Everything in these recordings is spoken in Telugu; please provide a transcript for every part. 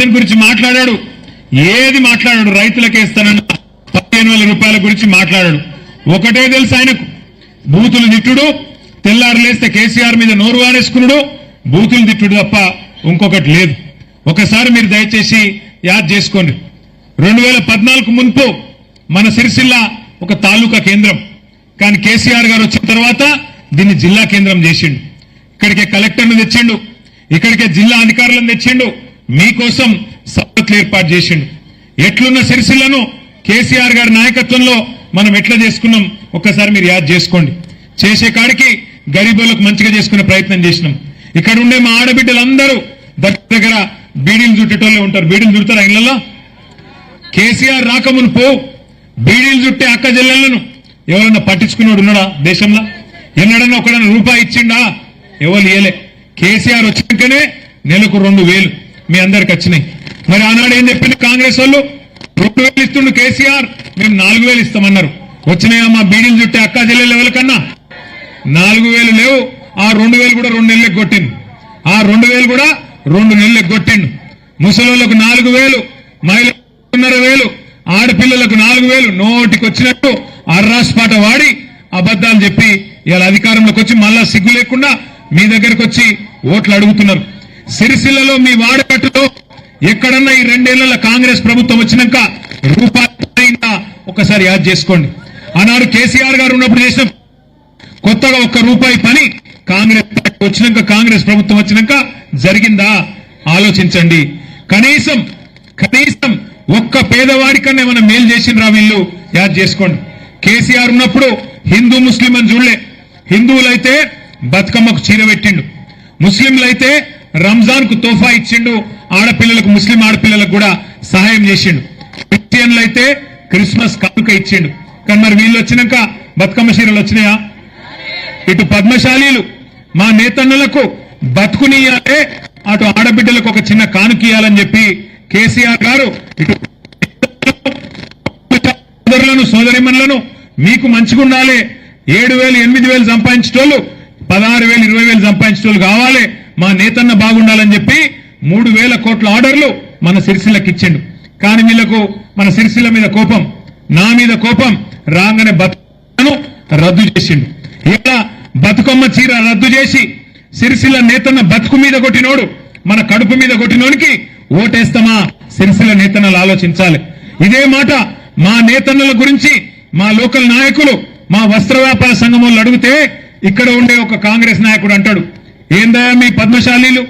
పెన్షన్ గురించి మాట్లాడాడు. ఏది మాట్లాడాడు? రైతులకే ఇస్తానన్న పదిహేను వేల రూపాయల గురించి మాట్లాడాడు. ఒకటే తెలుసు ఆయనకు. బూతులు తిట్టుడు తెల్లారు లేస్తే కేసీఆర్ మీద నోరు వారేసుకున్నాడు బూతులు తిట్టుడు తప్ప ఇంకొకటి లేదు. ఒకసారి మీరు దయచేసి యాద్ చేసుకోండి. రెండు వేల పద్నాలుగు మున్పు మన సిరిసిల్ల ఒక తాలూకా కేంద్రం. కానీ కేసీఆర్ గారు వచ్చిన తర్వాత దీన్ని జిల్లా కేంద్రం చేసిండు. ఇక్కడికే కలెక్టర్ను తెచ్చిండు. ఇక్కడికే జిల్లా అధికారులను తెచ్చిండు. మీకోసం సభలు ఏర్పాటు చేసిండు. ఎట్లున్న సిరిసిల్లను కేసీఆర్ గారి నాయకత్వంలో మనం ఎట్లా చేసుకున్నాం ఒక్కసారి మీరు యాద్ చేసుకోండి. చేసే కాడికి గరీబులకు మంచిగా చేసుకునే ప్రయత్నం చేసినాం. ఇక్కడ ఉండే మా ఆడబిడ్డలందరూ దగ్గర దగ్గర బీడీలు చుట్టేటోళ్ళే ఉంటారు. బీడీలు చుడతారు ఇళ్ళలో కేసీఆర్ రాకమునుపు బీడీలు చుట్టే అక్క జిల్లలను ఎవరన్నా పట్టించుకున్నాడు ఉన్నాడా దేశంలో? ఎన్నడన్నా ఒకడన్నా రూపాయి ఇచ్చిండా? ఎవరు ఇయలే కేసీఆర్ వచ్చినాకనే నెలకు రెండు వేలు. మీ అందరికి వచ్చినాయి. మరి ఆనాడు ఏం చెప్పింది కాంగ్రెస్ వాళ్ళు? రెండు వేలు ఇస్తుండు కేసీఆర్ మేము నాలుగు వేలు ఇస్తామన్నారు. వచ్చినాయా మా బీడీలు చుట్టే అక్క లెవెల్ కన్నా నాలుగు వేలు లేవు ఆ రెండు వేలు కూడా రెండు నెలలకు కొట్టింది ఆ రెండు వేలు కూడా రెండు నెలలకు కొట్టిండు. ముసలోళ్ళకు నాలుగు వేలు మహిళన్నర వేలు ఆడపిల్లలకు నాలుగు వేలు నోటికి వచ్చినట్టు అర్రాస్పాట వాడి అబద్దాలు చెప్పి ఇలా అధికారంలోకి వచ్చి మళ్ళా సిగ్గు లేకుండా మీ దగ్గరకు వచ్చి ఓట్లు అడుగుతున్నారు. సిరిసిల్లలో మీ వాడకట్టులో ఎక్కడన్నా ఈ రెండేళ్ళ కాంగ్రెస్ ప్రభుత్వం వచ్చినాక రూపాయి ఒకసారి యాద్ చేసుకోండి. ఆనాడు కేసీఆర్ గారు ఉన్నప్పుడు చేసిన. కొత్తగా ఒక్క రూపాయి పని కాంగ్రెస్ పార్టీ వచ్చినాక కాంగ్రెస్ ప్రభుత్వం వచ్చినాక జరిగిందా? ఆలోచించండి. కనీసం కనీసం ఒక్క పేదవాడి కన్నా ఏమైనా మేలు చేసిండ్రా వీళ్ళు? యాద్ చేసుకోండి. కేసీఆర్ ఉన్నప్పుడు హిందూ ముస్లిం అని చూడలే. హిందువులైతే బతుకమ్మకు చీర పెట్టిండు. ముస్లింలైతే రంజాన్కు తోఫా ఇచ్చిండు. ఆడపిల్లలకు ముస్లిం ఆడపిల్లలకు కూడా సహాయం చేసిండు. క్రిస్టియన్లు అయితే క్రిస్మస్ కానుక ఇచ్చిండు. కానీ మరి వీళ్ళు వచ్చినాక బతుకమ్మ చీరలు వచ్చినాయా? ఇటు పద్మశాలీలు మా నేతన్నలకు బతుకునియాలే అటు ఆడబిడ్డలకు ఒక చిన్న కానుకియాలని చెప్పి కేసీఆర్ గారు ఇటు సోదరులను సోదరిమణులను మీకు మంచిగా ఉండాలి. ఏడు వేలు ఎనిమిది వేలు సంపాదించేటోళ్ళు పదహారు వేలు ఇరవై వేలు సంపాదించేటోళ్ళు కావాలి. మా నేతన్న బాగుండాలని చెప్పి మూడు వేల కోట్ల ఆర్డర్లు మన సిరిసిల్లకి ఇచ్చిండు. కానీ వీళ్ళకు మన సిరిసిల్ల మీద కోపం నా మీద కోపం రాగానే బతుకను రద్దు చేసిండు. ఇలా బతుకమ్మ చీర రద్దు చేసి సిరిసిల్ల నేతన్న బతుకు మీద కొట్టినోడు మన కడుపు మీద కొట్టినోడికి ఓటేస్తామా? సిరిసిల్ల నేతన్నలు ఆలోచించాలి. ఇదే మాట మా నేతన్నల గురించి మా లోకల్ నాయకులు మా వస్త్ర వ్యాపార సంఘం అడిగితే ఇక్కడ ఉండే ఒక కాంగ్రెస్ నాయకుడు అంటాడు. ఏందయా మీ పద్మశాలీలు?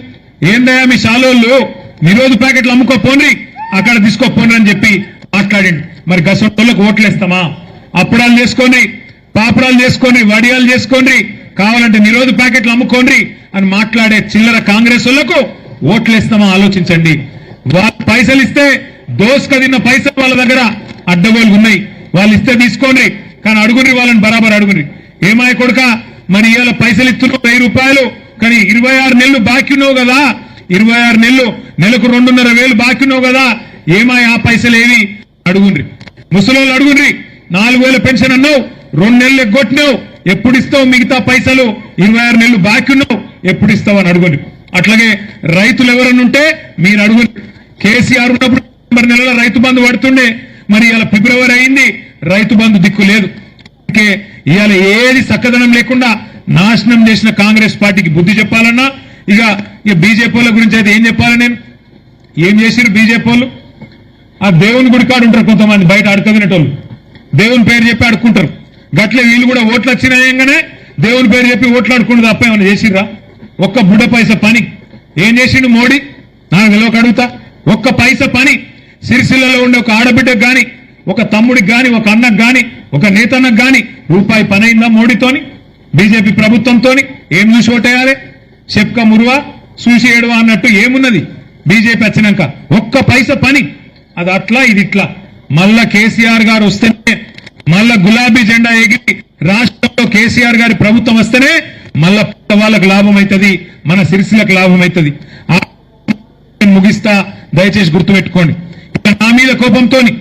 ఏందయా మీ శాలోళ్ళు? నిరోధు ప్యాకెట్లు అమ్ముకోపోండి. అక్కడ తీసుకోపోండి అని చెప్పి మాట్లాడండి మరి గసోళ్ళకు ఓట్లేస్తామా? అప్పుడాలు చేసుకోండి. పాపడాలు చేసుకోండి. వడియాలు చేసుకోండి. కావాలంటే నిరోధ ప్యాకెట్లు అమ్ముకోండి అని మాట్లాడే చిల్లర కాంగ్రెస్ వాళ్ళకు ఓట్లేస్తామా ఆలోచించండి. వాళ్ళ పైసలు ఇస్తే దోసుక తిన్న పైసలు వాళ్ళ దగ్గర అడ్డగోలు ఉన్నాయి. వాళ్ళు ఇస్తే తీసుకోండి. కానీ అడుగుని వాళ్ళని బరాబర్ అడుగుని. ఏమాయ కొడుక మరి ఇవాళ పైసలు ఇస్తున్నావు వెయ్యి రూపాయలు. కానీ ఇరవై ఆరు నెలలు బాకినో కదా. ఇరవై ఆరు నెలలు నెలకు రెండున్నర వేలు బాకినో కదా. ఏమాయ ఆ పైసలు ఏవి అడుగుండ్రి. ముసలోళ్ళు అడుగుండ్రి నాలుగు వేల పెన్షన్ అన్నావు రెండు నెలలు ఎగ్గొట్టినావు ఎప్పుడు ఇస్తావు మిగతా పైసలు? ఇరవై ఆరు నెలలు బాకీ ఉన్నావు ఎప్పుడు ఇస్తావు అని అడుగుని అట్లాగే రైతులు ఎవరన్నా ఉంటే మీరు అడుగుండి కేసీఆర్ ఉన్నప్పుడు మరి నెలలో రైతు బంధు పడుతుండే మరి ఇలా ఫిబ్రవరి అయింది రైతు బంధు దిక్కు లేదు. అందుకే ఇవాళ ఏది చక్కదనం లేకుండా నాశనం చేసిన కాంగ్రెస్ పార్టీకి బుద్ధి చెప్పాలన్నా ఇక ఇక బీజేపీల గురించి అయితే ఏం చెప్పాలి నేను? ఏం చేశారు బీజేపీ ఆ దేవుని గుడి కాడు ఉంటారు కొంతమంది బయట అడుకవినటోళ్ళు దేవుని పేరు చెప్పి అడుక్కుంటారు గట్లే వీళ్ళు కూడా ఓట్లు వచ్చినాయంగానే దేవుని పేరు చెప్పి ఓట్లు అడుకుంటు తప్ప ఏమైనా చేసిర్రా? ఒక్క బుడ్డ పైస పని. ఏం చేసిండు మోడీ? నాకు తెలియక అడుగుతా. ఒక్క పైస పని. సిరిసిల్లలో ఉండే ఒక ఆడబిడ్డకు కానీ ఒక తమ్ముడికి కానీ ఒక అన్నకు కానీ ఒక నేతన్నకు కానీ రూపాయి పని అయిందా మోడీతోని? బీజేపీ ప్రభుత్వంతో ఏం చూసి ఓటేయాలి? చెప్క మురువా చూసి ఏడువా అన్నట్టు ఏమున్నది? బీజేపీ వచ్చినాక ఒక్క పైస పని. అది అట్లా ఇది ఇట్లా. మళ్ళా కేసీఆర్ గారు వస్తేనే మళ్ళా గులాబీ జెండా ఎగిరి రాష్ట్రంలో కేసీఆర్ గారి ప్రభుత్వం వస్తేనే మళ్ళా వాళ్ళకు లాభం అవుతుంది మన సిరిసిలకు లాభం అవుతుంది ముగిస్తా దయచేసి గుర్తుపెట్టుకోండి. ఇక నా మీద కోపంతోని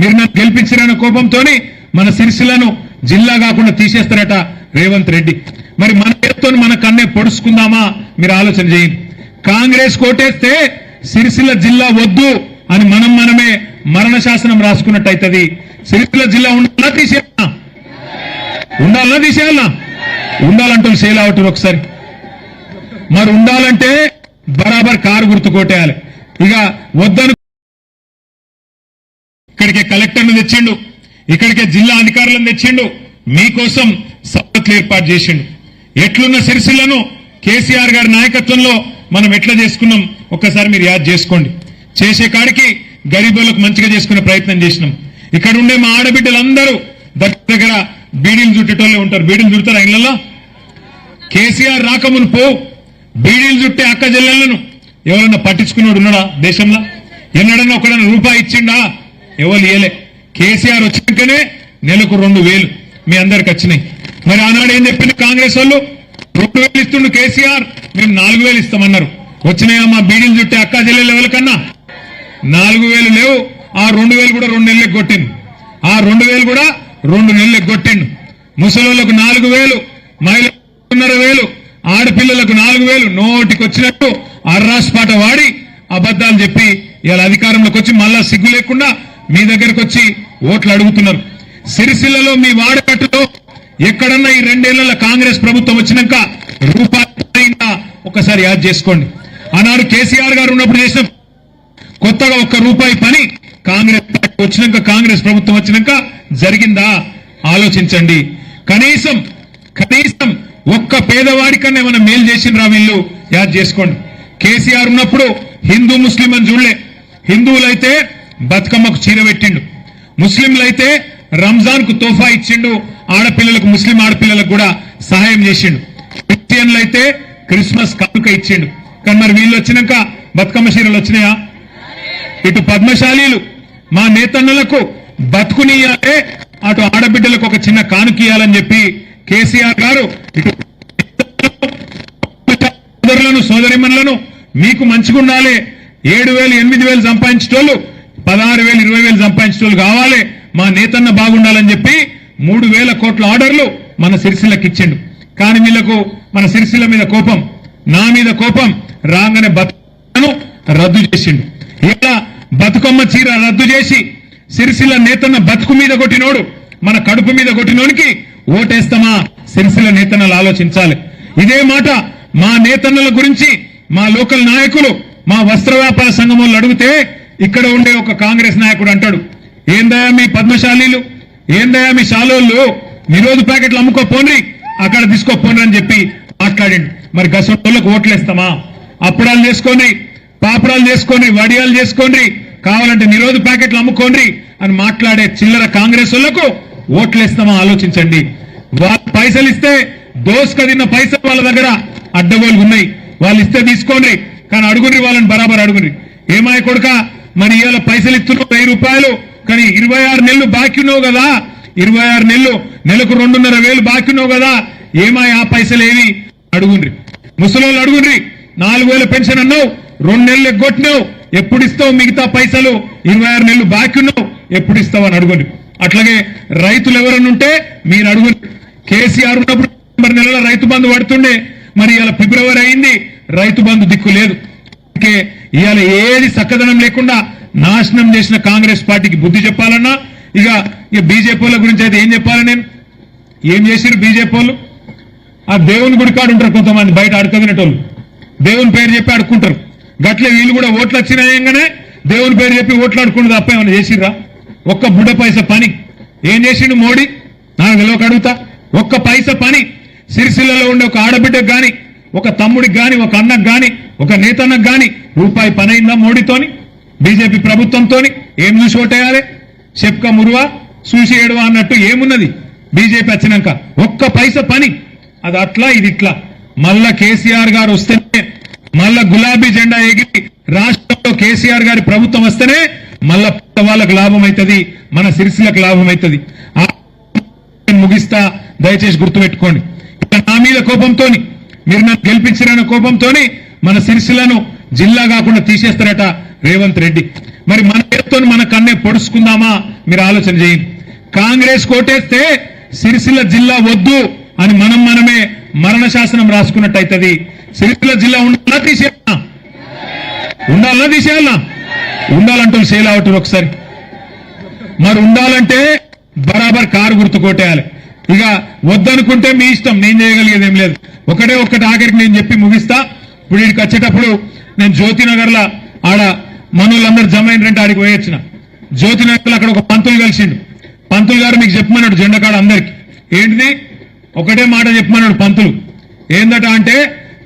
మీరు నన్ను గెలిపించారన్న కోపంతోని మన సిరిసిలను జిల్లా కాకుండా తీసేస్తారట రేవంత్ రెడ్డి. మరి మన పేరుతో మన కన్నే పొడుచుకుందామా? మీరు ఆలోచన చేయండి. కాంగ్రెస్ కోటేస్తే సిరిసిల్ల జిల్లా వద్దు అని మనం మనమే మరణ శాసనం రాసుకున్నట్టు అవుతుంది సిరిసిల్ల జిల్లా ఉండాలా తీసేయాలా? ఉండాలన్నా తీసేయాలా? ఉండాలంటూ సేల్ అవుతారు ఒకసారి. మరి ఉండాలంటే బరాబర్ కారు గుర్తు కొట్టేయాలి. ఇక వద్దను ఇక్కడికే కలెక్టర్ను తెచ్చిండు. ఇక్కడికే జిల్లా అధికారులను తెచ్చిండు. మీకోసం సభలు ఏర్పాటు చేసిండు. ఎట్లున్న సిరిసిల్లను కేసీఆర్ గారి నాయకత్వంలో మనం ఎట్లా చేసుకున్నాం? ఒక్కసారి మీరు యాద్ చేసుకోండి. చేసే కాడికి గరీబులకు మంచిగా చేసుకునే ప్రయత్నం చేసినాం. ఇక్కడ ఉండే మా ఆడబిడ్డలందరూ దగ్గర దగ్గర బీడీలు చుట్టేటోళ్ళే ఉంటారు. బీడీలు చుడతారు ఇళ్ళలో కేసీఆర్ రాకమును పో. బీడీలు చుట్టే అక్క జిల్లలను ఎవరన్నా పట్టించుకున్నాడు ఉన్నాడా దేశంలో? ఎన్నడన్నా ఒకడన్నా రూపాయి ఇచ్చిండా? ఎవరు ఇయలే కేసీఆర్ వచ్చినాకనే నెలకు రెండు వేలు మీ అందరికి వచ్చినాయి. మరి ఆనాడు ఏం చెప్పింది కాంగ్రెస్ వాళ్ళు? రెండు వేలు ఇస్తుండు కేసీఆర్ మేము నాలుగు వేలు ఇస్తామన్నారు. వచ్చినాయా మా బీడీలు చుట్టే అక్క లెవెల్ కన్నా నాలుగు వేలు లేవు ఆ రెండు వేలు కూడా రెండు నెలలకు కొట్టిండు. ఆ రెండు వేలు కూడా రెండు నెలలకు కొట్టిండు. ముసలోళ్ళకు నాలుగు వేలు మహిళన్నర వేలు ఆడపిల్లలకు నాలుగు వేలు నోటికి వచ్చినట్టు అర్రాస్ పాట వాడి అబద్దాలు చెప్పి ఇవాళ అధికారంలోకి వచ్చి మళ్ళా సిగ్గు లేకుండా మీ దగ్గరకు వచ్చి ఓట్లు అడుగుతున్నారు. సిరిసిల్లలో మీ వాడకట్టులో ఎక్కడన్నా ఈ రెండేళ్ళలో కాంగ్రెస్ ప్రభుత్వం వచ్చినాక రూపాయి ఒకసారి యాద్ చేసుకోండి. ఆనాడు కేసీఆర్ గారు ఉన్నప్పుడు చేసిన కొత్తగా ఒక్క రూపాయి పని కాంగ్రెస్ పార్టీ వచ్చినాక కాంగ్రెస్ ప్రభుత్వం వచ్చినాక జరిగిందా? ఆలోచించండి. కనీసం కనీసం ఒక్క పేదవాడికన్నా ఏమైనా మేలు చేసిండ్రా వీళ్ళు? యాద్ చేసుకోండి. కేసీఆర్ ఉన్నప్పుడు హిందూ ముస్లిం అని చూడలే. హిందువులైతే బతుకమ్మకు చీర పెట్టిండు. ముస్లింలైతే రంజాన్కు తోఫా ఇచ్చిండు. ఆడపిల్లలకు ముస్లిం ఆడపిల్లలకు కూడా సహాయం చేసిండు. క్రిస్టియన్లైతే క్రిస్మస్ కానుక ఇచ్చిండు. కానీ మరి వీళ్ళు వచ్చినాక బతుకమ్మ చీరలు వచ్చినాయా? ఇటు పద్మశాలీలు మా నేతన్నలకు బతుకునియాలే అటు ఆడబిడ్డలకు ఒక చిన్న కానుకియాలని చెప్పి కేసీఆర్ గారు ఇటు సోదరులను సోదరిమణులను మీకు మంచిగుండాలి ఏడు వేలు ఎనిమిది వేలు సంపాదించేటోళ్ళు పదహారు వేలు ఇరవై వేలు సంపాదించేటోళ్ళు కావాలి. మా నేతన్న బాగుండాలని చెప్పి మూడు వేల కోట్ల ఆర్డర్లు మన సిరిసిల్లకి ఇచ్చిండు. కానీ వీళ్ళకు మన సిరిసిల్ల మీద కోపం నా మీద కోపం రాగానే బతుకను రద్దు చేసిండు. ఇలా బతుకమ్మ చీర రద్దు చేసి సిరిసిల్ల నేతన్న బతుకు మీద కొట్టినోడు మన కడుపు మీద కొట్టినోడికి ఓటేస్తామా? సిరిసిల్ల నేతన్నలు ఆలోచించాలి. ఇదే మాట మా నేతన్నల గురించి మా లోకల్ నాయకులు మా వస్త్ర వ్యాపార సంఘం అడిగితే ఇక్కడ ఉండే ఒక కాంగ్రెస్ నాయకుడు అంటాడు. ఏందా మీ పద్మశాలీలు? ఏందయా మీ శాలోళ్ళు నిరోజు ప్యాకెట్లు అమ్ముకోపోండి. అక్కడ తీసుకోపోండి అని చెప్పి మాట్లాడండి. మరి గసోళ్ళకు ఓట్లేస్తామా? అప్పుడాలు చేసుకొని పాపడాలు చేసుకొని వడియాలు చేసుకోండి కావాలంటే నిరోధ ప్యాకెట్లు అమ్ముకోండి అని మాట్లాడే చిల్లర కాంగ్రెస్ వాళ్ళకు ఓట్లేస్తామా ఆలోచించండి. వాళ్ళ పైసలు ఇస్తే దోసుక తిన్న పైసలు వాళ్ళ దగ్గర అడ్డగోలు ఉన్నాయి. వాళ్ళు ఇస్తే తీసుకోండి కానీ అడుగుని వాళ్ళని బరాబర్ అడుగుని. ఏమాయ కొడుక మరి ఇవాళ పైసలు ఇస్తున్నావు వెయ్యి రూపాయలు. కానీ ఇరవై ఆరు నెలలు బాకీ ఉన్నావు కదా. ఇరవై ఆరు నెలలు నెలకు రెండున్నర వేలు బాకీ ఉన్నావు కదా. ఏమా ఆ పైసలు ఏవి అడుగుండ్రి. ముసలోళ్ళు అడుగుండ్రి నాలుగు వేల పెన్షన్ అన్నావు రెండు నెలలు ఎగ్గొట్టినావు ఎప్పుడు ఇస్తావు మిగతా పైసలు? ఇరవై ఆరు నెలలు బాకీ ఉన్నావు ఎప్పుడు ఇస్తావు అని అడుగుండ్రి. అట్లాగే రైతులు ఎవరన్నా ఉంటే మీరు అడుగుండ్రి. కేసీఆర్ ఉన్నప్పుడు మరి నెలల రైతు బంధు పడుతుండే మరి ఇలా ఫిబ్రవరి అయింది రైతు బంధు దిక్కు లేదు. అందుకే ఇవాళ ఏది చక్కదనం లేకుండా నాశనం చేసిన కాంగ్రెస్ పార్టీకి బుద్ధి చెప్పాలన్నా ఇక ఇక బీజేపీల గురించి అయితే ఏం చెప్పాలి నేను? ఏం చేసిరు బీజేపీలు ఆ దేవుని గుడి కాడు ఉంటారు కొంతమంది బయట అడుకోగినటోళ్ళు దేవుని పేరు చెప్పి అడుక్కుంటారు గట్లే వీళ్ళు కూడా ఓట్లు వచ్చినాయంగానే దేవుని పేరు చెప్పి ఓట్లు అడుకుంటూ తప్ప ఏమైనా చేసిర్రా? ఒక్క బుడ్డ పైస పని. ఏం చేసిండు మోడీ? నాకు తెలియక అడుగుతా. ఒక్క పైస పని. సిరిసిల్లలో ఉండే ఒక ఆడబిడ్డకు కానీ ఒక తమ్ముడికి కానీ ఒక అన్నకు కానీ ఒక నేతన్నకు కానీ రూపాయి పని అయిందా మోడీతోని? బీజేపీ ప్రభుత్వంతో ఏం చూసి ఓటేయాలి? చెప్క మురువా చూసి ఏడువా అన్నట్టు ఏమున్నది? బీజేపీ వచ్చినాక ఒక్క పైస పని. అది అట్లా ఇది ఇట్లా. మళ్ళా కేసీఆర్ గారు వస్తేనే మళ్ళా గులాబీ జెండా ఎగిరి రాష్ట్రంలో కేసీఆర్ గారి ప్రభుత్వం వస్తేనే మళ్ళా వాళ్ళకు లాభం అవుతుంది మన సిరిసిలకు లాభం అవుతుంది ముగిస్తా దయచేసి గుర్తుపెట్టుకోండి. నా మీద కోపంతోని మీరు నన్ను గెలిపించారన్న కోపంతోని మన సిరిసిలను జిల్లా కాకుండా తీసేస్తారట రేవంత్ రెడ్డి. మరి మన పేరుతో మన కన్నే పొడుచుకుందామా? మీరు ఆలోచన చేయండి. కాంగ్రెస్ కోటేస్తే సిరిసిల్ల జిల్లా వద్దు అని మనం మనమే మరణ శాసనం రాసుకున్నట్టు అవుతుంది సిరిసిల్ల జిల్లా ఉండాలా తీసేయాలా? ఉండాలా తీసేయాలా? ఉండాలంటూ సేల్ అవటం ఒకసారి. మరి ఉండాలంటే బరాబర్ కారు గుర్తు కొట్టేయాలి. ఇక వద్దనుకుంటే మీ ఇష్టం నేను చేయగలిగేది ఏం లేదు. ఒకటే ఒక్కటి ఆఖరికి నేను చెప్పి ముగిస్తా. ఇప్పుడు ఇక్కడికి వచ్చేటప్పుడు నేను జ్యోతినగర్లో ఆడ మనోళ్ళందరూ జమ అయినరంటే ఆడికి పోయొచ్చిన. జ్యోతి నాయకులు అక్కడ ఒక పంతులు కలిసిండు. పంతులు గారు మీకు చెప్పమన్నాడు జెండకాడ అందరికి. ఏంటిది? ఒకటే మాట చెప్పమన్నాడు పంతులు. ఏందట అంటే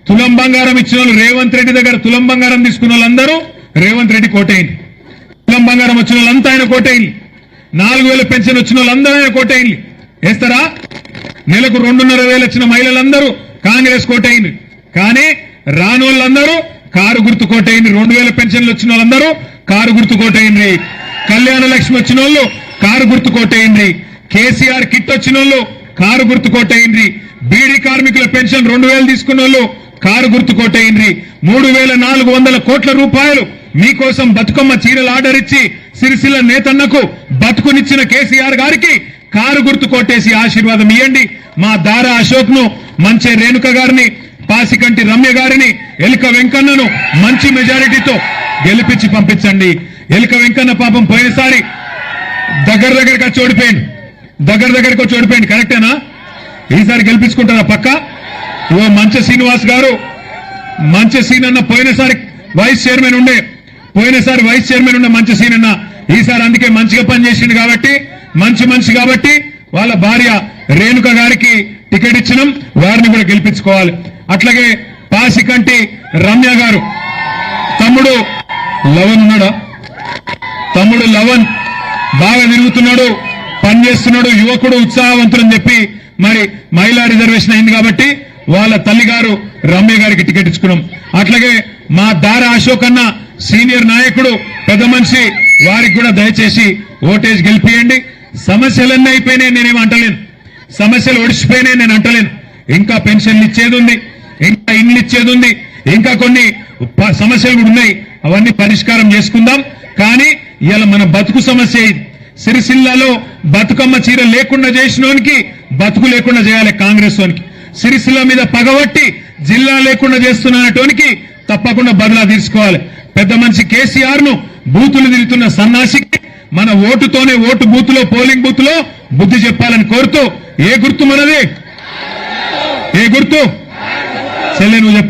తులం బంగారం ఇచ్చిన వాళ్ళు రేవంత్ రెడ్డి దగ్గర తులం బంగారం తీసుకున్న వాళ్ళందరూ రేవంత్ రెడ్డి కోటైంది తులం బంగారం వచ్చిన వాళ్ళంతా ఆయన కోటైంది నాలుగు వేల పెన్షన్ వచ్చిన వాళ్ళందరూ ఆయన కోటైంది వేస్తారా నెలకు రెండున్నర వేలు వచ్చిన మహిళలందరూ కాంగ్రెస్ కోటైంది కానీ రాని వాళ్ళందరూ కారు గుర్తు కోటైంది రెండు వేల పెన్షన్లు వచ్చిన వాళ్ళందరూ కారు గుర్తు కోటైంది కళ్యాణ లక్ష్మి వచ్చిన వాళ్ళు కారు గుర్తు కోటైంది కేసీఆర్ కిట్ వచ్చిన వాళ్ళు కారు గుర్తు కోటైంది బీడీ కార్మికుల పెన్షన్ రెండు వేలు తీసుకున్న వాళ్ళు కారు గుర్తు కోటైంది మూడు వేల నాలుగు వందల కోట్ల రూపాయలు మీకోసం బతుకమ్మ చీరలు ఆర్డర్ ఇచ్చి సిరిసిల్ల నేతన్నకు బతుకునిచ్చిన కేసీఆర్ గారికి కారు గుర్తు కొట్టేసి ఆశీర్వాదం ఇవ్వండి మా దారా అశోక్ను మంచి రేణుక గారిని పాసికంటి రమ్య గారిని ఎలుక వెంకన్నను మంచి మెజారిటీతో గెలిపించి పంపించండి. ఎలుక వెంకన్న పాపం పోయినసారి దగ్గర దగ్గరికి వచ్చి ఓడిపోయింది దగ్గర దగ్గరకు వచ్చి ఓడిపోయింది కరెక్టేనా? ఈసారి గెలిపించుకుంటారా పక్క? ఇవో మంచి శ్రీనివాస్ గారు మంచి సీన్ అన్న పోయినసారి వైస్ చైర్మన్ ఉండే పోయినసారి వైస్ చైర్మన్ ఉండే మంచి సీన్ అన్న ఈసారి అందుకే మంచిగా పనిచేసిండు కాబట్టి మంచి మనిషి కాబట్టి వాళ్ళ భార్య రేణుక గారికి టికెట్ ఇచ్చినాం. వారిని కూడా గెలిపించుకోవాలి. అట్లాగే పాసికంటి రమ్య గారు. తమ్ముడు లవన్ ఉన్నాడా? తమ్ముడు లవన్ బాగా తిరుగుతున్నాడు పనిచేస్తున్నాడు యువకుడు ఉత్సాహవంతుడు అని చెప్పి మరి మహిళా రిజర్వేషన్ అయింది కాబట్టి వాళ్ళ తల్లిగారు రమ్య గారికి టికెట్ ఇచ్చుకున్నాం. అట్లాగే మా దార అశోక్ అన్న సీనియర్ నాయకుడు పెద్ద మనిషి వారికి కూడా దయచేసి ఓటేజ్ గెలిపియండి. సమస్యలన్నీ అయిపోయినాయి నేనేం అంటలేను. సమస్యలు ఒడిచిపోయినాయి నేను అంటలేను. ఇంకా పెన్షన్లు ఇచ్చేది ఉంది. ఇచ్చేది ఉంది ఇంకా కొన్ని సమస్యలు కూడా ఉన్నాయి. అవన్నీ పరిష్కారం చేసుకుందాం. కానీ ఇలా మన బతుకు సమస్య సిరిసిల్లలో బతుకమ్మ చీర లేకుండా చేసినోనికి బతుకు లేకుండా చేయాలి కాంగ్రెస్ వానికి. సిరిసిల్ల మీద పగబట్టి జిల్లా లేకుండా చేస్తున్నటోనికి తప్పకుండా బదులా తీసుకోవాలి పెద్ద మనిషి కేసీఆర్ను బూతులు తిరుగుతున్న సన్నాసికి మన ఓటుతోనే ఓటు బూత్లో పోలింగ్ బూత్లో బుద్ధి చెప్పాలని కోరుతూ ఏ గుర్తు మనది? ఏ గుర్తు? చెల్లె నువ్వు చెప్పు